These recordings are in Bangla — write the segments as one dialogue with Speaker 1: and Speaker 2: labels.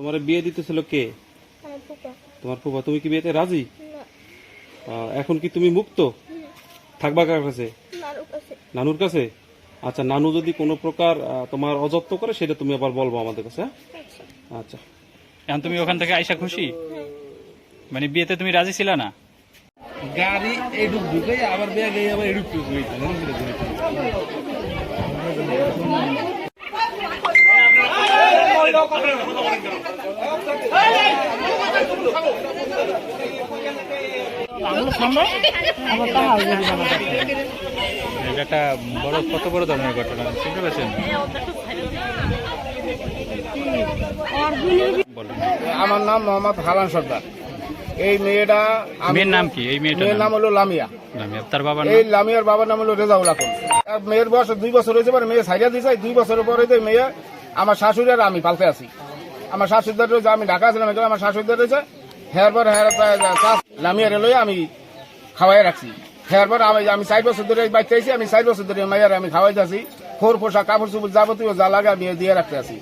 Speaker 1: তোমার বিয়ে দিতেছিল কে? তোমার ফুফা। তুমি কি বিয়েতে রাজি? এখন কি তুমি মুক্ত? থাকবা কার কাছে? নানুর কাছে। আচ্ছা নানু যদি কোনো প্রকার তোমার অযত্ন করে সেটা তুমি আবার বলব আমাদের কাছে হ্যাঁ?
Speaker 2: আচ্ছা।
Speaker 1: আচ্ছা।
Speaker 3: এখন তুমি ওখান থেকে আইসা খুশি? মানে বিয়েতে তুমি রাজি ছিল না?
Speaker 4: গাড়ি এডুক ঢুকে আবার বিয়ে এই আবার এডুক ঢুকে
Speaker 3: এটা একটা বড় কত বড় ধরনের ঘটনা শুনতে পাচ্ছেন
Speaker 5: আমার নাম মোহাম্মদ হালান সর্দার। এই মেয়েটা
Speaker 3: মেয়ের নাম কি? এই মেয়েটার
Speaker 5: মেয়ের নাম? হলো লামিয়া।
Speaker 3: তার বাবার
Speaker 5: এই লামিয়ার বাবার নাম হলো রেজাউল আকন মেয়ের বয়স দুই বছর হয়েছে পরে মেয়ে সাইডা দিয়েছে দুই বছরের পরে মেয়ে আমার শাশুড়ি আর আমি পালতে আছি। আমার শাশুড়িদার রয়েছে আমি ঢাকা ছিলাম এখানে আমার শাশুড়িদের রয়েছে। হেয়ার পর হেয়ার লামিয়ার লয়ে আমি খাওয়াই রাখছি। হেয়ার পর আমি আমি চার বছর ধরে বাচ্চা আছি আমি চার বছর ধরে মেয়ের আমি খাওয়াইতে আছি। খোর পোশাক কাপড় চুপড় যাবতীয় যা লাগে আমি দিয়ে রাখতে আছি।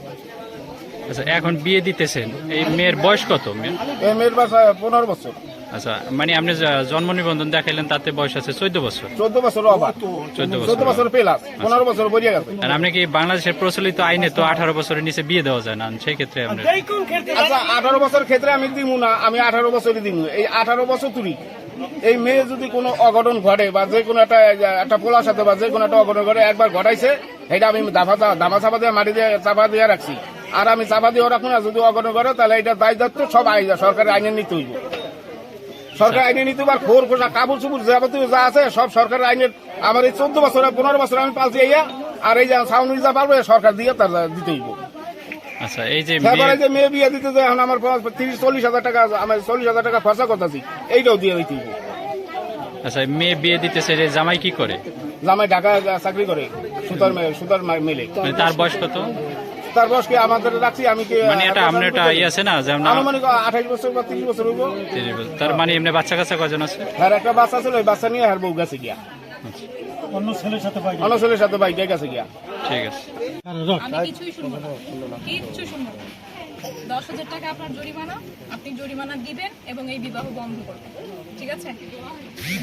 Speaker 3: আচ্ছা এখন বিয়ে দিতেছেন। এই মেয়ের বয়স কত? মেয়ের?
Speaker 5: এই মেয়ের বাসা পনেরো বছর।
Speaker 3: আচ্ছা মানে আপনি জন্ম নিবন্ধন দেখাইলেন তাতে বয়স আছে চোদ্দ বছর?
Speaker 5: চোদ্দ বছর
Speaker 3: চোদ্দ
Speaker 5: চোদ্দ
Speaker 3: বছর
Speaker 5: বছর পেলাস পনেরো বছর বরিয়ে গেছে।
Speaker 3: আর আপনি কি বাংলাদেশের প্রচলিত আইনে তো আঠারো বছরের নিচে বিয়ে দেওয়া যায় না? সেই ক্ষেত্রে
Speaker 5: আচ্ছা আঠারো বছর ক্ষেত্রে আমি দিব না আমি আঠারো বছরই দিব এই আঠারো বছর তুলি। এই মেয়ে যদি কোনো অঘটন ঘটে বা যে কোনো একটা একটা পোলার সাথে বা যে কোনো একটা অঘটন ঘটে একবার ঘটাইছে এটা আমি দাফা দামা চাপা দিয়ে মাটি দিয়ে চাপা দিয়ে রাখছি। আর আমি চাপা দিয়ে রাখব না যদি অঘটন ঘটে তাহলে এটা দায় দায়িত্ব সব আই সরকারের আইনে নিতে হইব। সরকার আইনে নিতে পার খোর খোসা কাপড় চুপুর যাবতীয় যা আছে সব সরকারের আইনের আমার এই চোদ্দ বছর পনেরো বছর আমি পালছি ইয়া আর এই যে সাউন্ড যা পারব সরকার দিয়ে তার দিতে হইব।
Speaker 3: আচ্ছা এই যে মেয়ে
Speaker 5: বিয়ে দিতে যায় এখন আমার তিরিশ চল্লিশ হাজার টাকা আমার চল্লিশ হাজার টাকা খরচা করতেছি এইটাও দিয়ে
Speaker 3: আচ্ছা মেয়ে বিয়ে দিতেছে জামাই কি করে?
Speaker 5: জামাই ঢাকা চাকরি করে সুতার মেলে।
Speaker 3: মানে তার বয়স কত?
Speaker 5: তার বয়স কি আমাদের রাখছি আমি কি
Speaker 3: মানে এটা আপনার একটা ইয়ে আছে না যেমন
Speaker 5: আনুমানিক আঠাইশ বছর বা তিরিশ বছর হইব।
Speaker 3: তিরিশ বছর। তার মানে এমনি বাচ্চা কাচ্চা কজন আছে?
Speaker 5: হ্যাঁ একটা বাচ্চা ছিল ওই বাচ্চা নিয়ে আর বউ গেছে গিয়া। অন্য ছেলের সাথে বাইকে গেছে গিয়া।
Speaker 3: ঠিক আছে।
Speaker 6: আমি কিছুই শুনব না। কিচ্ছু শুনব না। দশ হাজার টাকা আপনার জরিমানা আপনি জরিমানা দিবেন এবং এই বিবাহ বন্ধ করবেন। ঠিক আছে?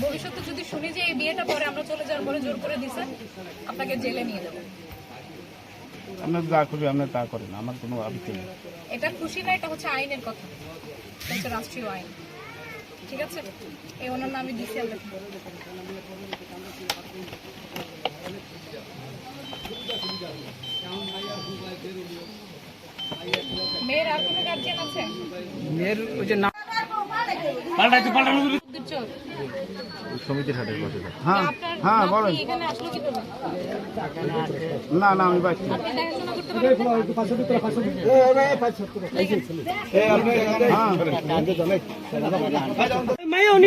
Speaker 6: ভবিষ্যতে যদি শুনি যে এই বিয়েটা পরে আমরা চলে যাওয়ার পরে জোর করে দিছে আপনাকে জেলে নিয়ে যাব।
Speaker 5: আপনার যা আপনার তা করেন আমার কোনো আপত্তি নেই।
Speaker 6: এটা খুশি না এটা হচ্ছে আইনের কথা। হচ্ছে রাষ্ট্রীয় আইন। ঠিক আছে? এই ওনার নামে ডিসিএল লিখব মেয়ের আর কোনো গার্জিয়ান আছে?
Speaker 4: মেয়ের ওই যে নাম
Speaker 6: চোর।
Speaker 5: হ্যাঁ হ্যাঁ
Speaker 6: নাতি
Speaker 5: বলেন
Speaker 6: এখানে আসলো কি
Speaker 5: না না আমি বাইক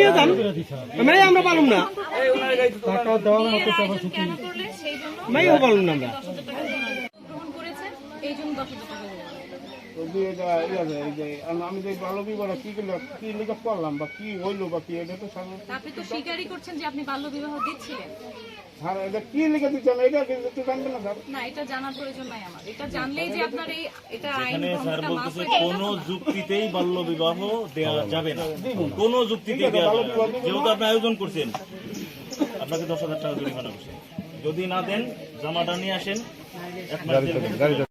Speaker 4: যান মাই আমরা পারুম না
Speaker 6: কেন করলে সেই জন্য
Speaker 4: না আমরা
Speaker 6: টাকা এই জন্য দশ হাজার টাকা।
Speaker 5: যদি এটা ইয়ে আছে, এই আমি- কি বলে কি করল কি লিখে করলাম বা কি হইল বা কি এটা তো সাধারণ
Speaker 6: আপনি তো স্বীকারই করছেন যে আপনি বাল্য দিচ্ছিলেন।
Speaker 5: স্যার এটা কি লিখে দিচ্ছেন? এটা কি জানবেন না স্যার।
Speaker 6: না এটা জানার প্রয়োজন নাই আমার। এটা জানলেই যে আপনার এই এটা আইন
Speaker 7: স্যার বলতেছে
Speaker 6: হয়ে
Speaker 7: কোন যুক্তিতেই বাল্য বিবাহ দেওয়া যাবে না। কোন যুক্তিতে দেওয়া যাবে যেহেতু আপনি আয়োজন করছেন আপনাকে দশ হাজার টাকা জরিমানা যদি না দেন জামাটা নিয়ে আসেন। এক মাস।